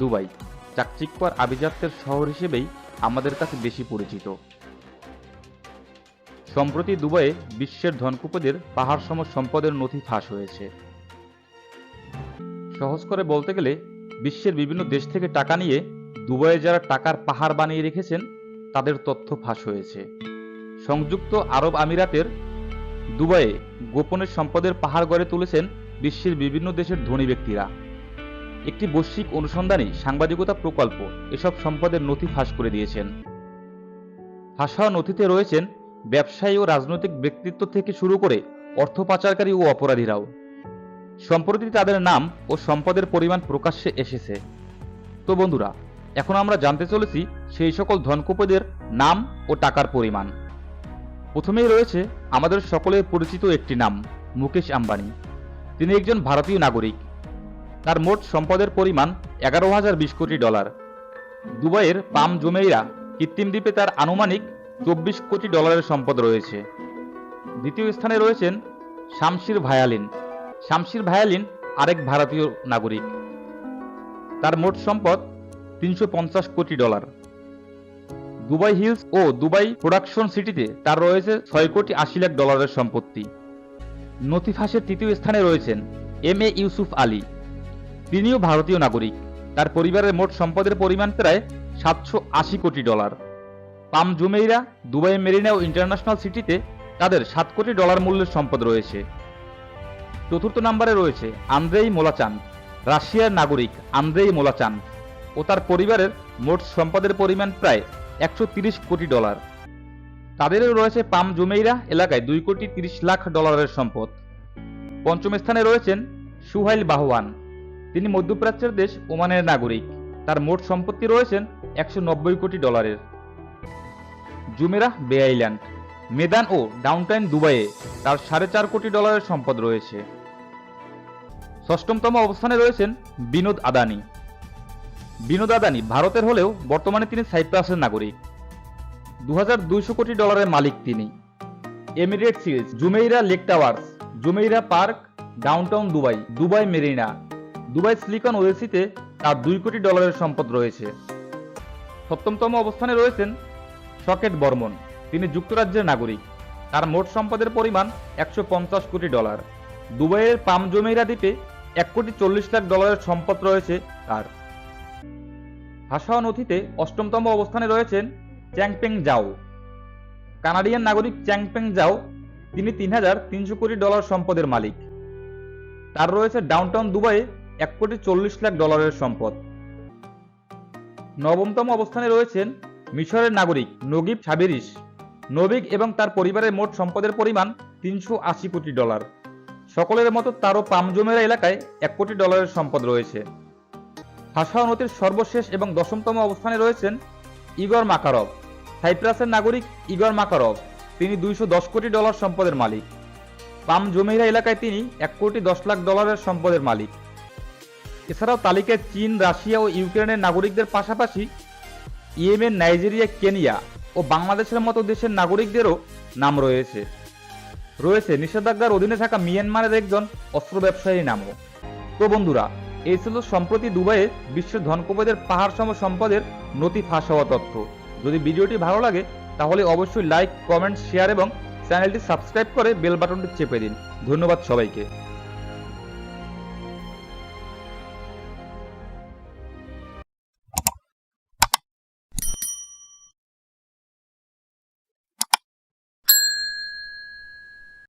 Dubai চাকচিক্য আভিজাত্যের শহর হিসেবেই আমাদের কাছে বেশি পরিচিত। সম্প্রতি দুবাইয়ে বিশ্বের ধনকুপদের পাহাড় সম সম্পদের নথি ফাঁস হয়েছে। সহজ করে বলতে গেলে, বিশ্বের বিভিন্ন দেশ থেকে টাকা নিয়ে দুবাইয়ে যারা টাকার পাহাড় বানিয়ে রেখেছেন, তাদের তথ্য ফাঁস হয়েছে। সংযুক্ত আরব আমিরাতের দুবাইয়ে গোপনের সম্পদের পাহাড় গড়ে তুলেছেন বিশ্বের বিভিন্ন দেশের ধনী ব্যক্তিরা। একটি বৈশ্বিক অনুসন্ধানী সাংবাদিকতা প্রকল্প এসব সম্পদের নথি ফাঁস করে দিয়েছেন। ফাঁস হওয়া নথিতে রয়েছেন, ব্যবসায়ী ও রাজনৈতিক ব্যক্তিত্ব থেকে শুরু করে অর্থ পাচারকারী ও অপরাধীরাও। সম্প্রতি তাদের নাম ও সম্পদের পরিমাণ প্রকাশ্যে এসেছে। তো বন্ধুরা, এখন আমরা জানতে চলেছি সেই সকল ধনকুপদের নাম ও টাকার পরিমাণ। প্রথমেই রয়েছে আমাদের সকলের পরিচিত একটি নাম, মুকেশ আম্বানি। তিনি একজন ভারতীয় নাগরিক। তার মোট সম্পদের পরিমাণ এগারো হাজার বিশ কোটি ডলার। দুবাইয়ের পাম জুমেইরা কৃত্রিম দ্বীপে তার আনুমানিক চব্বিশ কোটি ডলারের সম্পদ রয়েছে। দ্বিতীয় স্থানে রয়েছেন শামশির ভায়ালিন। শামশির ভায়ালিন আরেক ভারতীয় নাগরিক। তার মোট সম্পদ তিনশো পঞ্চাশ কোটি ডলার। দুবাই হিলস ও দুবাই প্রোডাকশন সিটিতে তার রয়েছে ছয় কোটি আশি লাখ ডলারের সম্পত্তি। নথি ফাঁসের তৃতীয় স্থানে রয়েছেন এম এ ইউসুফ আলী। তিনিও ভারতীয় নাগরিক। তার পরিবারের মোট সম্পদের পরিমাণ প্রায় সাতশো আশি কোটি dollar. Palm Jumeirah, Dubai Marina ও ইন্টারন্যাশনাল সিটিতে তাদের সাত কোটি ডলার মূল্যের সম্পদ রয়েছে। চতুর্থ নম্বরে রয়েছে আন্দ্রেই মোলাচান রাশিয়ার নাগরিক আন্দ্রেই মোলাচান ও তার পরিবারের মোট সম্পদের পরিমাণ প্রায় একশো কোটি ডলার। তাদেরও রয়েছে পাম জুমেইরা এলাকায় দুই কোটি তিরিশ লাখ ডলারের সম্পদ। পঞ্চম স্থানে রয়েছেন সুহাইল বাহওয়ান। তিনি মধ্যপ্রাচ্যের দেশ ওমানের নাগরিক। তার মোট সম্পত্তি রয়েছেন একশো নব্বই কোটি ডলারের। জুমেরা বে আইল্যান্ড, মেদান ও ডাউনটাউন দুবাইয়ে তার সাড়ে চার কোটি ডলারের সম্পদ রয়েছে। ষষ্ঠমতম অবস্থানে রয়েছেন বিনোদ আদানি। বিনোদ আদানি ভারতের হলেও বর্তমানে তিনি সাইপ্রাসের নাগরিক। দু দুইশো কোটি ডলারের মালিক তিনি। Emirate series, Jumeirah lake towers, Jumeirah park, downtown Dubai Dubai Marina. Dubai silicon ওয়েসিতে তার দুই কোটি ডলারের সম্পদ রয়েছে। সপ্তমতম অবস্থানে রয়েছেন সকেট বর্মন। তিনি যুক্তরাজ্যের নাগরিক। তার মোট সম্পদের পরিমাণ একশো পঞ্চাশ কোটি ডলার। দুবাইয়ের পাম জমেইরা দ্বীপে এক কোটি চল্লিশ লাখ ডলারের সম্পদ রয়েছে তার। ভাষা ও নথিতে অষ্টমতম অবস্থানে রয়েছেন চ্যাংপেং জাও কানাডিয়ান নাগরিক চ্যাংপেং জাও তিনি তিন হাজার তিনশো কোটি ডলার সম্পদের মালিক। তার রয়েছে ডাউনটাউন দুবাইয়ে এক কোটি চল্লিশ লাখ ডলারের সম্পদ। নবমতম অবস্থানে রয়েছেন মিশরের নাগরিক নগিব সাবিরিস নবিক এবং তার পরিবারের মোট সম্পদের পরিমাণ তিনশো আশি কোটি ডলার। সকলের মতো তারও পামজমেরা এলাকায় এক কোটি ডলারের সম্পদ রয়েছে। ভাষা উন্নতির সর্বশেষ এবং দশমতম অবস্থানে রয়েছেন ইগর মাকারভ সাইপ্রাসের নাগরিক ইগর মাকারভ তিনি দুইশো দশ কোটি ডলার সম্পদের মালিক। পাম জমিরা এলাকায় তিনি এক কোটি দশ লাখ ডলারের সম্পদের মালিক। এছাড়াও তালিকায় চীন, রাশিয়া ও ইউক্রেনের নাগরিকদের পাশাপাশি ইয়েমেন, নাইজেরিয়া, কেনিয়া ও বাংলাদেশের মতো দেশের নাগরিকদেরও নাম রয়েছে। রয়েছে নিষেধাজ্ঞার অধীনে থাকা মিয়ানমারের একজন অস্ত্র ব্যবসায়ী নামও। তো বন্ধুরা, এই ছিল সম্প্রতি দুবাইয়ে বিশ্বের ধনকুপদের পাহাড় সম সম্পদের নথি ফাঁস হওয়া তথ্য। যদি ভিডিওটি ভালো লাগে, তাহলে অবশ্যই লাইক, কমেন্ট, শেয়ার এবং চ্যানেলটি সাবস্ক্রাইব করে বেল বাটনটি চেপে দিন। ধন্যবাদ সবাইকে।